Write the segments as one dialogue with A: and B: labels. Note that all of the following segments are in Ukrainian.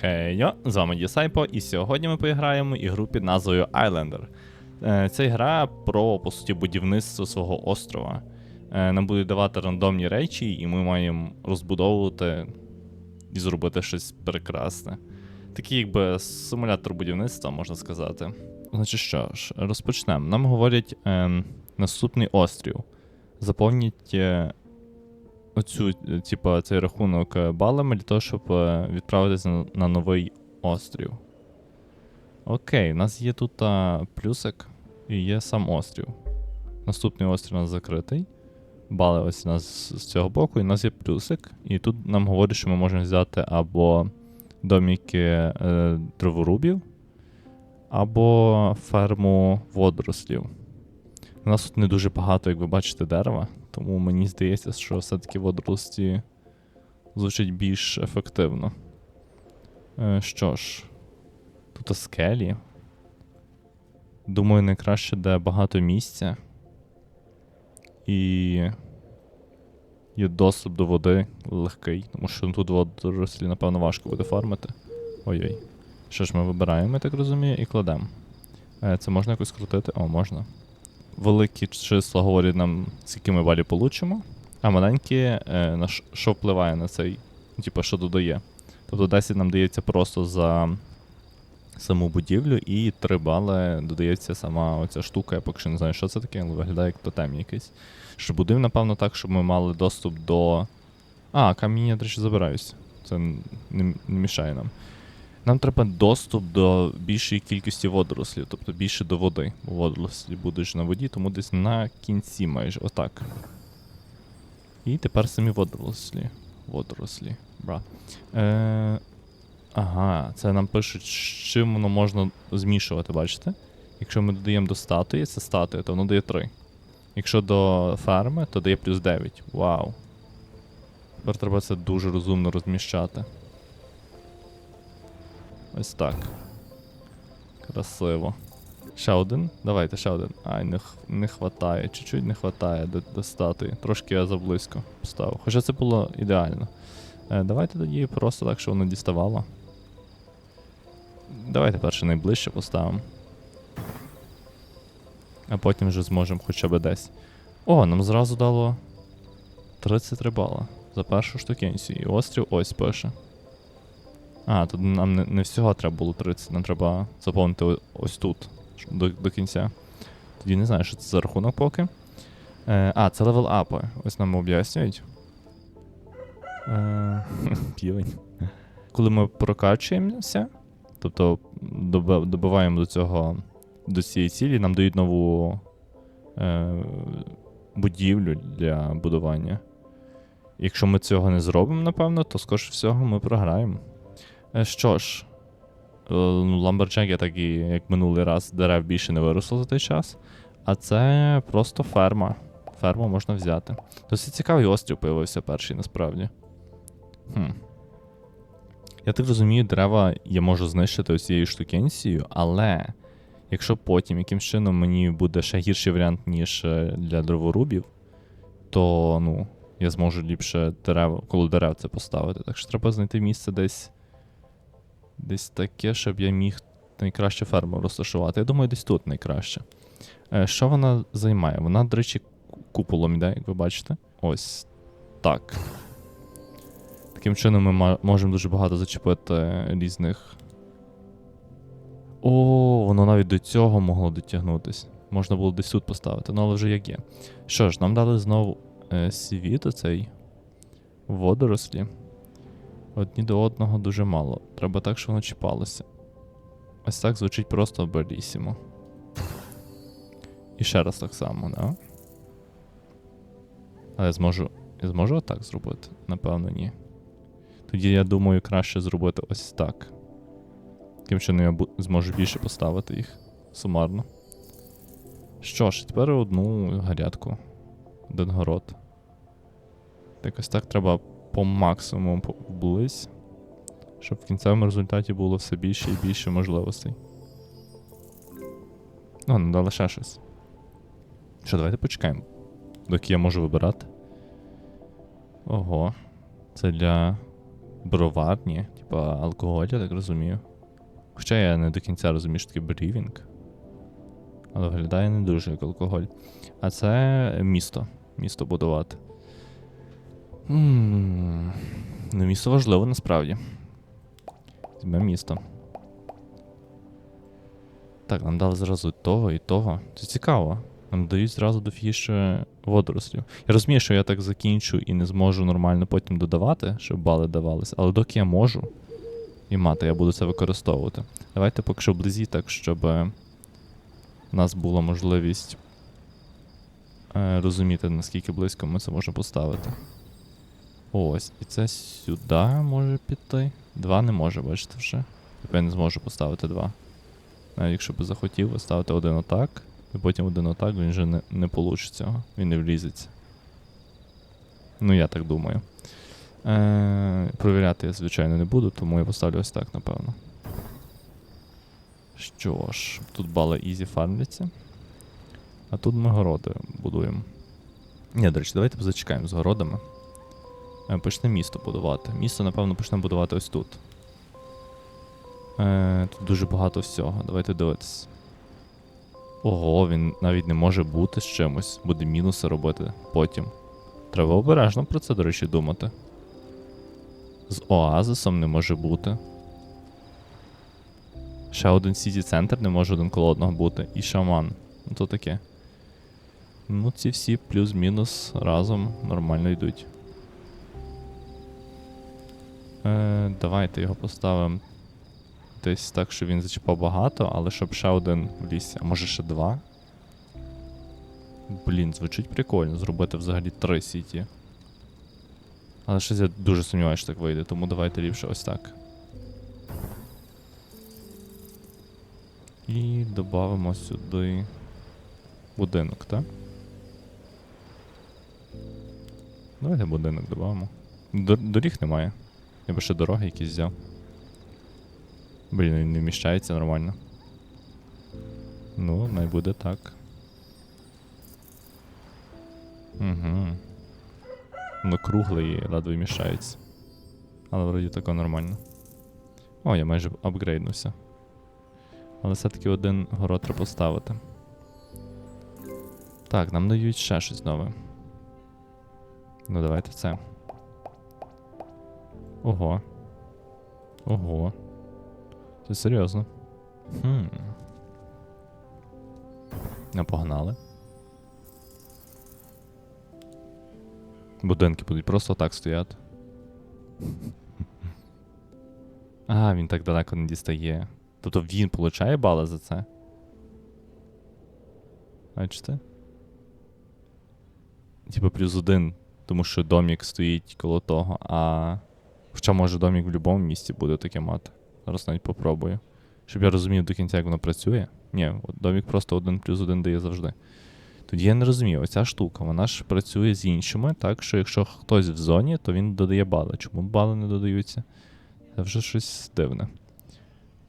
A: Хейо, з вами Дісайпо, і сьогодні ми поіграємо ігру під назвою Islander. Е, Це гра про, по суті, будівництво свого острова. Е, Нам будуть давати рандомні речі, і ми маємо розбудовувати і зробити щось прекрасне. Такий, якби симулятор будівництва, можна сказати. Значить, що ж, розпочнемо. Нам говорять ем, наступний острів. Заповніть е, оцю, е, типа, цей рахунок е, балами для того, щоб е, відправитися на новий острів. Окей, у нас є тут а, плюсик і є сам острів. Наступний острів у нас закритий. Бали ось у нас з цього боку, і у нас є плюсик. І тут нам говорять, що ми можемо взяти або доміки е, дроворубів, або ферму водорослів. У нас тут не дуже багато, як ви бачите, дерева, тому мені здається, що все-таки водорості звучить більш ефективно. Е, що ж, тут скелі. Думаю, найкраще, де багато місця. І є доступ до води легкий, тому що тут водорослі, напевно, важко буде фармити. Ой-ой. Що ж ми вибираємо, я так розумію, і кладемо. Е, Це можна якось крутити? О, можна. Великі числа говорять нам, скільки ми балів получимо, а маленькі, е, на що впливає на цей, типу, що додає. Тобто 10 нам дається просто за саму будівлю, і 3 бали додається сама оця штука, я поки що не знаю, що це таке, але виглядає як тотем якийсь. Що будив, напевно, так, щоб ми мали доступ до. А, каміння, до речі, забираюсь. Це не, не мішає нам. Нам треба доступ до більшої кількості водорослів, тобто більше до води. Водорослі будуть на воді, тому десь на кінці майже отак. І тепер самі водорослі. Водорослі. Бра. Е, ага, це нам пишуть, з чим воно можна змішувати, бачите? Якщо ми додаємо до статуї, це статуя, то воно дає 3. Якщо до ферми, то дає плюс 9. Вау. Тепер треба це дуже розумно розміщати. Ось так. Красиво. Ще один? Давайте ще один. Ай, не, не хватає. Чуть-чуть не хватає до, до статуї. Трошки я заблизько поставив. Хоча це було ідеально. Е, давайте тоді просто так, щоб воно діставало. Давайте перше найближче поставимо. А потім вже зможемо хоча б десь. О, нам зразу дало 33 бала за першу штукенцію. І острів ось пише. А, тут нам не, не всього треба було 30, нам треба заповнити ось тут до, до кінця. Тоді не знаю, що це за рахунок поки. Е, а, це левел апи. Ось нам об'яснюють. Е. Коли ми прокачуємося, тобто добиваємо до цього до цієї цілі, нам дають нову е, будівлю для будування. Якщо ми цього не зробимо, напевно, то скоріше всього ми програємо. Е, Що ж, е, ну, ламберджеки, так і як минулий раз, дерев більше не виросло за той час. А це просто ферма. Ферму можна взяти. Досить цікавий острів появився перший, насправді. Хм. Я так розумію, дерева я можу знищити ось цією штукенцією, але якщо потім якимсь чином мені буде ще гірший варіант, ніж е, для дроворубів, то ну, я зможу ліпше дерев, коло дерев це поставити. Так що треба знайти місце десь. Десь таке, щоб я міг найкраще ферму розташувати. Я думаю, десь тут найкраще. Е, що вона займає? Вона, до речі, куполом іде, як ви бачите. Ось так. Таким чином ми можемо дуже багато зачепити різних. О, воно навіть до цього могло дотягнутись. Можна було десь тут поставити, ну але вже як є. Що ж, нам дали знову е, світ оцей водорослі. Одні до одного дуже мало. Треба так, щоб воно чіпалося. Ось так звучить просто белісімо. І ще раз так само, да? Але я зможу. Я зможу отак зробити? Напевно, ні. Тоді я думаю, краще зробити ось так. Таким чином я зможу більше поставити їх сумарно. Що ж, тепер одну гарятку. Один город. Якось так треба по максимуму вблизь, щоб в кінцевому результаті було все більше і більше можливостей. О, ну дали ще щось. Що, давайте почекаємо, доки я можу вибирати. Ого. Це для броварні, типа алкоголь, я так розумію. Хоча я не до кінця розумію, що таке брівінг. Але виглядає не дуже як алкоголь. А це місто. Місто будувати. М Ну, місто важливо насправді. Візьмемо місто. Так, нам дали зразу того і того. Це цікаво. Нам дають зразу дофіше водорослів. Я розумію, що я так закінчу і не зможу нормально потім додавати, щоб бали давались, але доки я можу і мати, я буду це використовувати. Давайте поки що вблизі, так, щоб е, у нас була можливість е, розуміти, наскільки близько ми це можемо поставити. Ось, і це сюди може піти. Два не може, бачите вже. Тепер я не зможу поставити два. Навіть якщо би захотів поставити один отак, і потім один отак, він же не, не получить цього. Він не влізеться. Ну, я так думаю. Е, провіряти я, звичайно, не буду, тому я поставлю ось так, напевно. Що ж, тут бали ізі фармляться. А тут ми городи будуємо. Ні, до речі, давайте зачекаємо з городами. Е, Почне місто будувати. Місто, напевно, почне будувати ось тут. Е, тут дуже багато всього. Давайте дивитися. Ого, він навіть не може бути з чимось. Буде мінуси робити потім. Треба обережно про це, до речі, думати. З оазисом не може бути. Ще один Сіті центр не може один коло одного бути. І шаман. Ну то таке. Ну, ці всі плюс-мінус разом нормально йдуть. Е, давайте його поставимо десь так, щоб він зачіпав багато, але щоб ще один в лісі. А може ще два? Блін, звучить прикольно зробити взагалі три сіті. Але щось я дуже сумніваюся, що так вийде, тому давайте ліпше ось так. І додамо сюди будинок, так? Давайте будинок додамо. Доріг немає. Я би ще дороги якісь взяв. Блін, він не вміщається нормально. Ну, най буде так. Угу. Ну, круглий і ледве вміщається. Але вроді тако нормально. О, я майже апгрейднувся. Але все-таки один город треба поставити. Так, нам дають ще щось нове. Ну, давайте це. Ого. Ого. Це серйозно. Хм. Не погнали. Будинки будуть просто так стояти. А, він так далеко не дістає. Тобто він получає бали за це. Бачите? Типа плюс один, тому що домік стоїть коло того, а. Хоча може домік в будь-якому місці буде таке мати. Зараз навіть попробую. Щоб я розумів до кінця, як воно працює. Ні, домік просто один плюс один дає завжди. Тоді я не розумію, оця штука, вона ж працює з іншими, так що якщо хтось в зоні, то він додає бали. Чому бали не додаються? Це вже щось дивне.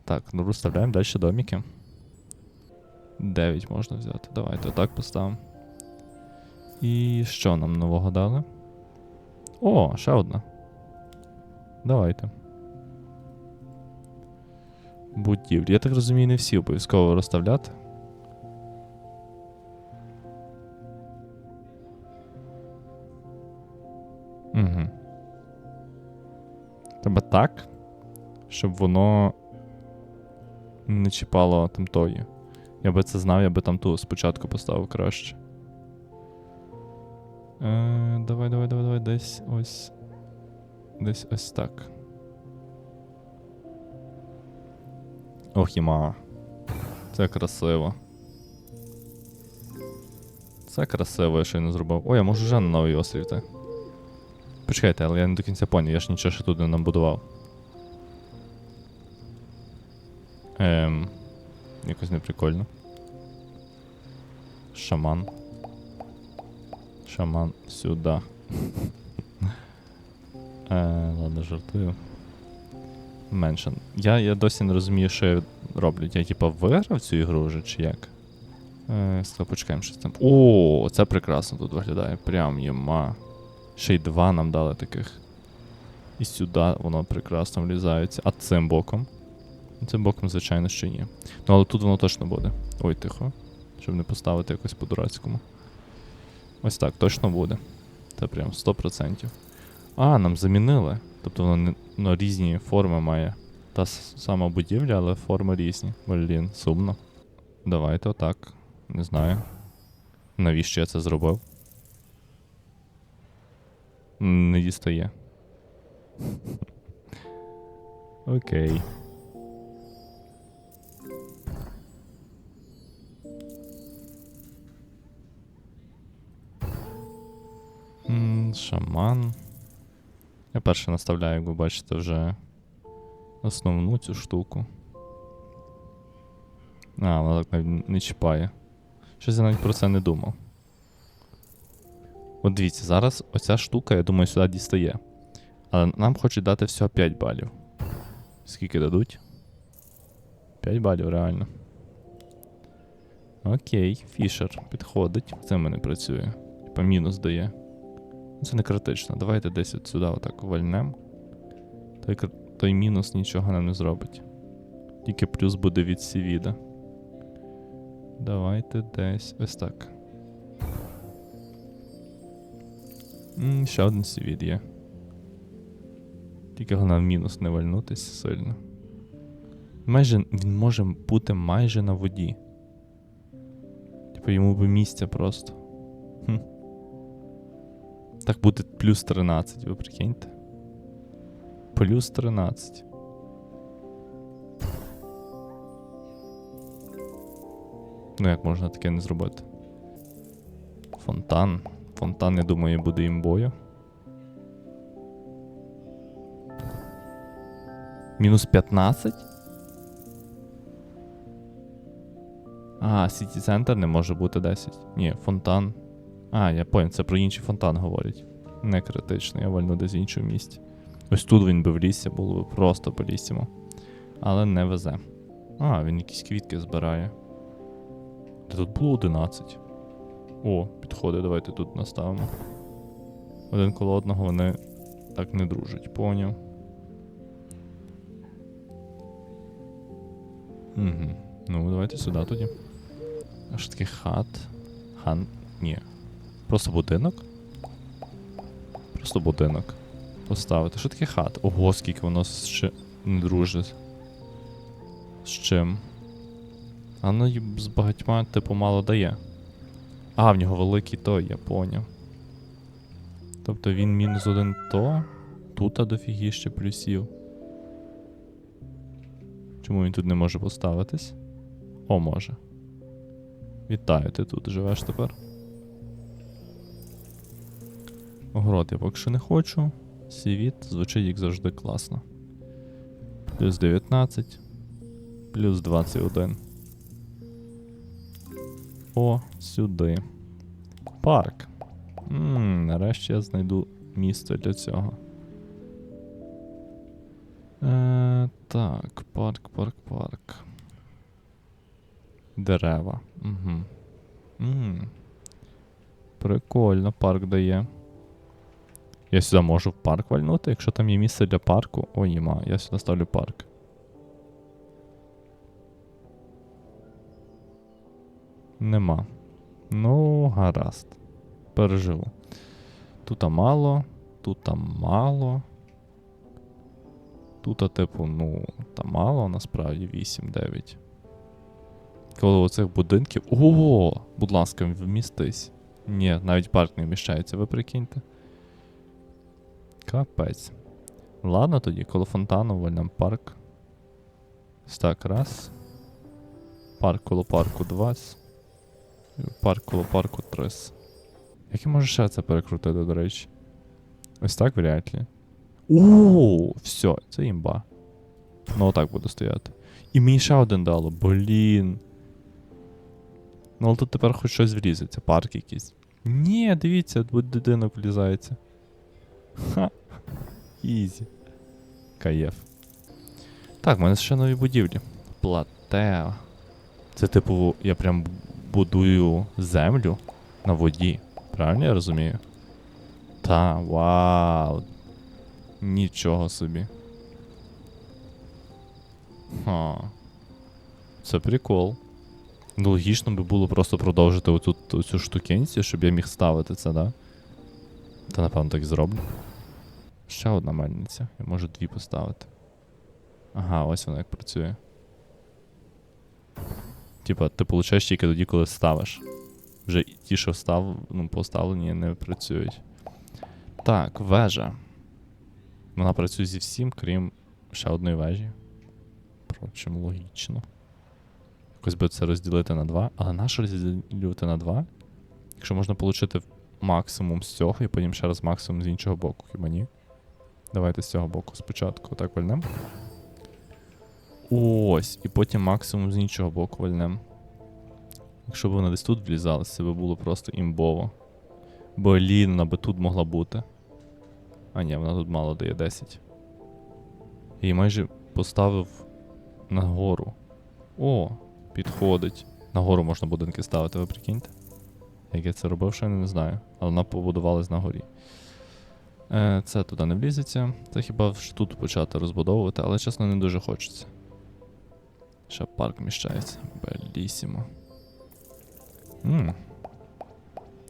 A: Так, ну розставляємо далі доміки. 9 можна взяти. Давайте отак поставимо. І що нам нового дали? О, ще одна. Давайте. Будівлі. Я так розумію, не всі обов'язково розставляти. Угу. Треба так, щоб воно не чіпало там тої. Я би це знав, я би там ту спочатку поставив краще. Е, Давай, давай, давай, давай, десь ось. Десь ось так. Ох, іма. Це красиво. Це красиво, я ще не зробив. Ой, я можу вже на новий острів, так? Почекайте, але я не до кінця поняв, я ж нічого ще тут не набудував. Ем. Якось неприкольно. Шаман. Шаман сюди. Е, ладно, жартую. Меншен. Я, я досі не розумію, що роблю. Я типа виграв цю ігру вже чи як? Е, стоп, почекаємо щось там. О, це прекрасно тут виглядає. Прям єма. Ще й два нам дали таких. І сюди воно прекрасно влізається. А цим боком? Цим боком, звичайно, що ні. Ну, але тут воно точно буде. Ой, тихо. Щоб не поставити якось по-дурацькому. Ось так, точно буде. Це прям 100%. А, нам замінили. Тобто воно ну, різні форми має. Та сама будівля, але форми різні. Блін, сумно. Давайте отак. Не знаю. Навіщо я це зробив? Не дістає. Окей. Шаман. Я перше наставляю, як ви бачите, вже основну цю штуку. А, вона так навіть не чіпає. Щось я навіть про це не думав. От дивіться, зараз оця штука, я думаю, сюди дістає. Але нам хочуть дати всього 5 балів. Скільки дадуть? 5 балів, реально. Окей, Фішер підходить. Це в мене працює. Типа мінус дає. Це не критично. Давайте десь от сюди отак вальнем. Той, той мінус нічого нам не зробить. Тільки плюс буде від Сівіда. Давайте десь ось так. М, ще один Сівід є. Тільки головне в мінус не вальнутись сильно. Майже він може бути майже на воді. Типу йому би місця просто. Так буде плюс 13, ви прикиньте. Плюс 13. Ну як можна таке не зробити? Фонтан. Фонтан, я думаю, буде імбою. Мінус 15? А, Сіті Центр не може бути 10. Ні, фонтан. А, я понял, це про інший фонтан говорять. Не критично, я вольну десь в іншому місці. Ось тут він би влізся, було б просто полісімо. Але не везе. А, він якісь квітки збирає. Та тут було 11. О, підходить, давайте тут наставимо. Один коло одного вони так не дружать, поняв. Угу. Ну, давайте сюди тоді. А що таке хат? Хан. Ні. Просто будинок? Просто будинок. Поставити. Що таке хат? Ого, скільки воно ще не дружить. З чим? А ну з багатьма, типу, мало дає. А, в нього великий той, я поняв. Тобто він мінус один то. Тут дофігіще плюсів. Чому він тут не може поставитись? О, може. Вітаю, ти тут живеш тепер. Огород я поки не хочу. Сівіт звучить як завжди класно. Плюс 19. Плюс 21. О, сюди. Парк. Ммм, нарешті я знайду місце для цього. Е, так, парк, парк, парк. Дерева. Угу. Ммм. Прикольно, парк дає. Я сюди можу в парк вальнути, якщо там є місце для парку. Ой, єма, я сюди ставлю парк. Нема. Ну, гаразд. Переживу. Тут мало, тут мало. Тут, типу, ну, та мало, насправді 8-9. Коло оцих будинків. О, будь ласка, вмістись. Ні, навіть парк не вміщається, ви прикиньте. Капець. Ладно тоді, коло фонтану вольнем парк. Ось так, раз. Парк коло парку 20. Парк коло парку 30. Як я можу ще це перекрутити, до речі? Ось так вряд ли. О, все, це імба. Ну, отак буде стояти. І мені ще один дало, блін. Ну, але тут тепер хоч щось врізаться, парк якийсь. Ні, дивіться, будинок влізається. Ха. Ізі. Каєф. Так, в мене ще нові будівлі. Платеа. Це типу, я прям будую землю на воді. Правильно я розумію? Та, вау. Нічого собі. Ха. Це прикол. Логічно би було просто продовжити оцю, оцю штукенцію, щоб я міг ставити це, да? Та напевно так зроблю. Ще одна мельниця. Я можу дві поставити. Ага, ось вона як працює. Типа, ти получаєш тільки тоді, коли ставиш. Вже ті, що став, ну, поставлені, не працюють. Так, вежа. Вона працює зі всім, крім ще одної вежі. Впрочем, логічно. Якось би це розділити на два. Але нащо розділити на два? Якщо можна отримати максимум з цього, і потім ще раз максимум з іншого боку, хіба ні? Давайте з цього боку спочатку так вальнем. Ось, і потім максимум з іншого боку вальнем. Якщо б вона десь тут влізалася, це би було просто імбово. Бо Лін, вона би тут могла бути. А ні, вона тут мало дає 10. Я її майже поставив нагору. О, підходить. Нагору можна будинки ставити, ви прикиньте? Як я це робив, ще я не знаю. Але вона побудувалась на горі. Е, це туди не влізеться. Це хіба ж тут почати розбудовувати, але чесно не дуже хочеться. Ще парк міщається. Белісімо. Ммм.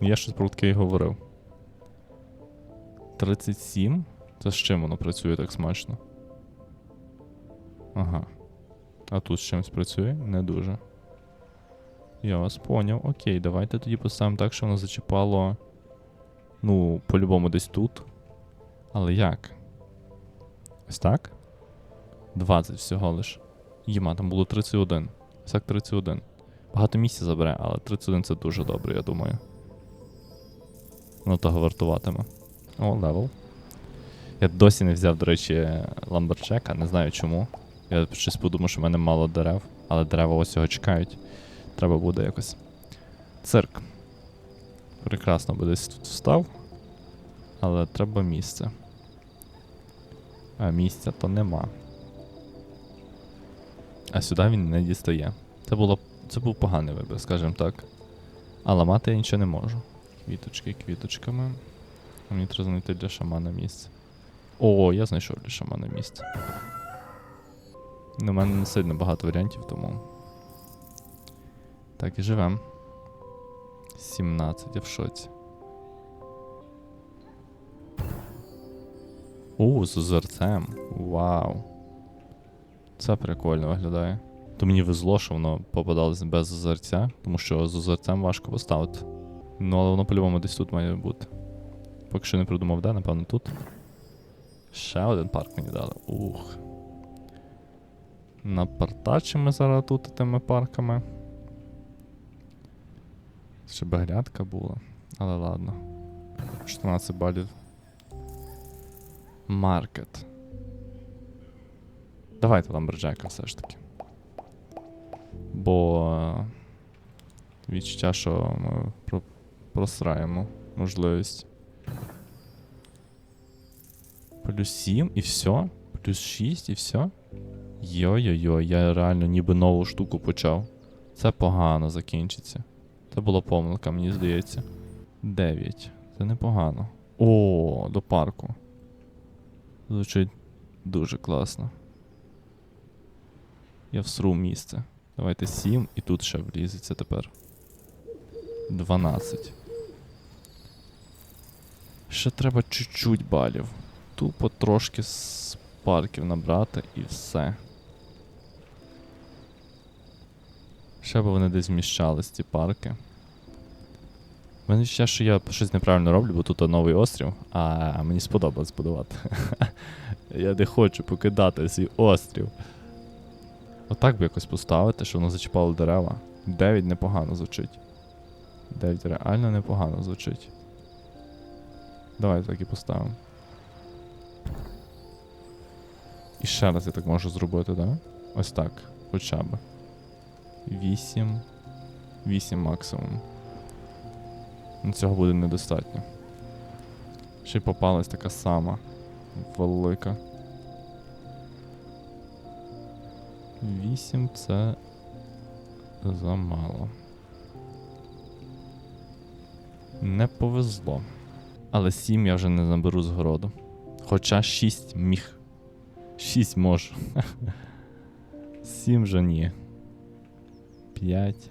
A: Я щось про таке і говорив. 37? Це з чим воно працює так смачно? Ага. А тут з чимось працює? Не дуже. Я вас поняв. Окей, давайте тоді поставимо так, що воно зачіпало. Ну, по-любому десь тут. Але як? Ось так? 20 всього лиш. Єма, там було 31. Ось так 31. Багато місця забере, але 31 це дуже добре, я думаю. Воно того вартуватиме. О, левел. Я досі не взяв, до речі, ламберчека, не знаю чому. Я щось подумав, що в мене мало дерев, але дерева ось цього чекають. Треба буде якось. Цирк. Прекрасно би десь тут встав. Але треба місце. А місця то нема. А сюди він не дістає. Це було. Це був поганий вибір, скажімо так. А ламати я нічого не можу. Квіточки квіточками. А Мені треба знайти для шамана місце. О, я знайшов для шамана місце. Ну, У мене не сильно багато варіантів, тому. Так і живем. 17, я в шоці. О, з озерцем. Вау. Це прикольно виглядає. То мені везло, що воно попадалось без озерця, тому що з озерцем важко поставити. Ну, але воно по-любому десь тут має бути. Поки що не придумав, де, напевно, тут. Ще один парк мені дали. Ух. Напартачимо зараз тут тими парками. Ще би грядка була. Але ладно. 14 балів. Маркет. Давайте ламберджека все ж таки. Бо е, відчуття, що ми про- просраємо можливість. Плюс 7 і все? Плюс 6 і все? Йо-йо-йо, я реально ніби нову штуку почав. Це погано закінчиться. Це була помилка, мені здається. 9. Це непогано. О, до парку. Звучить дуже класно. Я всру місце. Давайте 7 і тут ще влізеться тепер. 12. Ще треба чуть-чуть балів. Тупо трошки з парків набрати і все. Ще б вони десь вміщались, ці парки. У мене ще, що я щось неправильно роблю, бо тут новий острів, а мені сподобалось будувати. я не хочу покидати свій острів. Отак би якось поставити, щоб воно зачіпало дерева. 9 непогано звучить. 9 реально непогано звучить. Давай так і поставимо. І ще раз я так можу зробити, да? Ось так. Хоча б. 8. 8 максимум. Ну, цього буде недостатньо. Ще й попалась така сама. Велика. 8 це замало. Не повезло. Але 7 я вже не наберу з городу. Хоча 6 міг. 6 можу. 7 же ні. 5.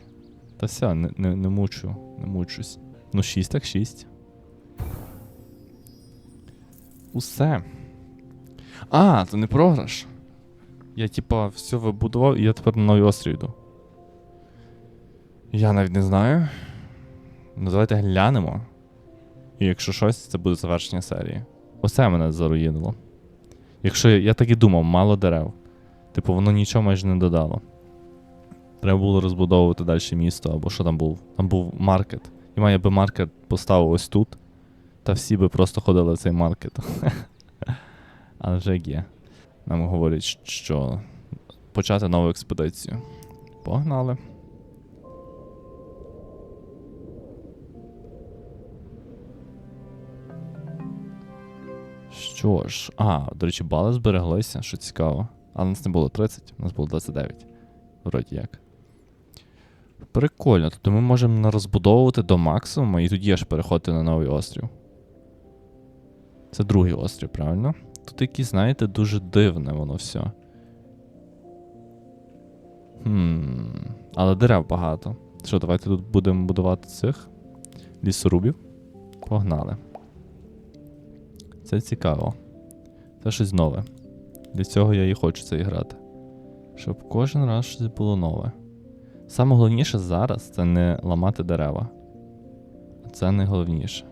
A: Та все, не, не, не мучу, не мучусь. Ну, 6 так 6. Усе. А, це не програш. Я, типа, все вибудував, і я тепер на новий острів йду. Я навіть не знаю. Ну, давайте глянемо. І якщо щось, це буде завершення серії. Оце мене заруїнило. Якщо я, я так і думав, мало дерев. Типу, воно нічого майже не додало. Треба було розбудовувати далі місто, або що там був. Там був маркет. І має би маркет поставив ось тут. Та всі би просто ходили в цей маркет. Але вже є. Нам говорять, що почати нову експедицію. Погнали. Що ж, а, до речі, бали збереглися, що цікаво. Але нас не було 30, у нас було 29. Вроді як. Прикольно, тобто ми можемо розбудовувати до максимуму і тоді аж переходити на новий острів. Це другий острів, правильно? Тут якісь, знаєте, дуже дивне воно все. Хм. Але дерев багато. Що, давайте тут будемо будувати цих лісорубів. Погнали. Це цікаво. Це щось нове. Для цього я і хочу це грати. Щоб кожен раз щось було нове. Саме головніше зараз це не ламати дерева. Це найголовніше.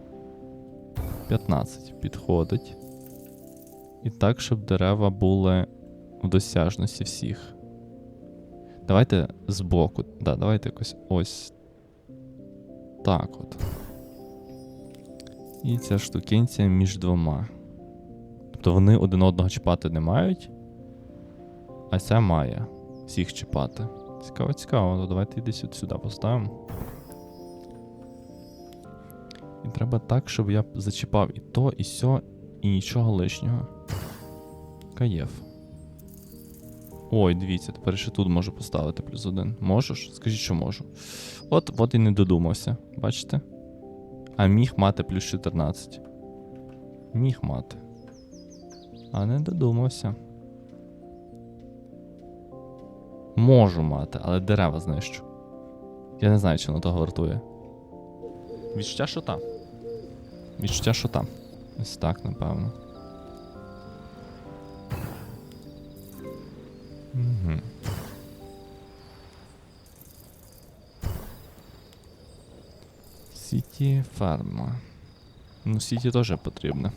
A: 15 підходить. І так, щоб дерева були в досяжності всіх. Давайте збоку. Да, давайте якось ось. Так от. І ця штукенція між двома. Тобто вони один одного чіпати не мають. А ця має всіх чіпати. Цікаво, цікаво. Ну, давайте йди сюди, сюди поставимо. І треба так, щоб я зачіпав і то, і сьо, і нічого лишнього. Каєв. Ой, дивіться, тепер ще тут можу поставити плюс один. Можеш? Скажіть, що можу. От, от і не додумався. Бачите? А міг мати плюс 14. Міг мати. А не додумався. Можу мати, але дерева знищу. Я не знаю, чи воно того вартує. Відчуття, що там. Відчуття, що там. Ось так, напевно. Угу. Сіті фарма. Ну, Сіті теж потрібно.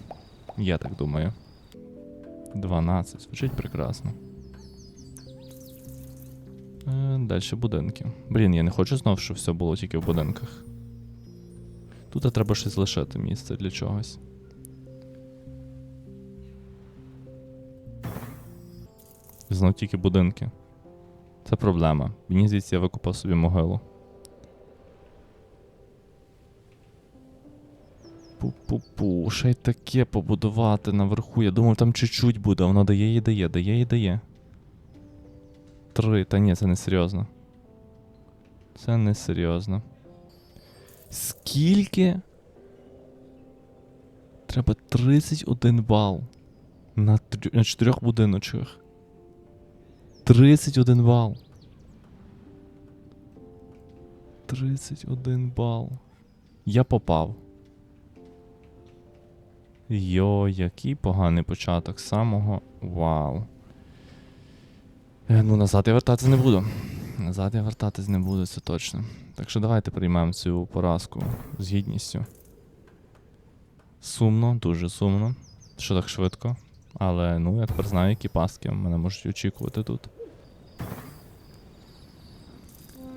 A: Я так думаю. 12. Звучить прекрасно. Далі будинки. Блін, я не хочу знов, щоб все було тільки в будинках. Тут треба щось лишити місце для чогось. Знов тільки будинки. Це проблема. Мені здається, я викопав собі могилу. Пу-пу-пу, ще й таке побудувати наверху. Я думав, там чуть-чуть буде, воно дає і дає, дає і дає. Три. Та ні, це не серйозно. Це не серйозно. Скільки? Треба 31 бал. На, трю- на чотирьох будиночках. 31 бал. 31 бал. Я попав. Йо, який поганий початок самого. Вау. Е, Ну, назад я вертатися не буду. Назад я вертатись не буду, це точно. Так що давайте приймемо цю поразку з гідністю. Сумно, дуже сумно. Що так швидко. Але ну, я тепер знаю, які паски мене можуть очікувати тут.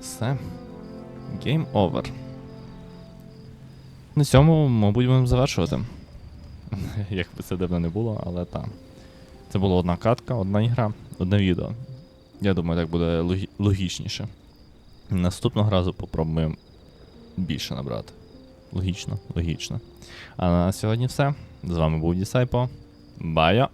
A: Все. Game over. На цьому, мабуть, будемо завершувати. Як би це дивно не було, але так. Це була одна катка, одна ігра, одне відео. Я думаю, так буде логі- логічніше. Наступного разу попробуємо більше набрати. Логічно, логічно. А на сьогодні все. З вами був Дісайпо. Бая!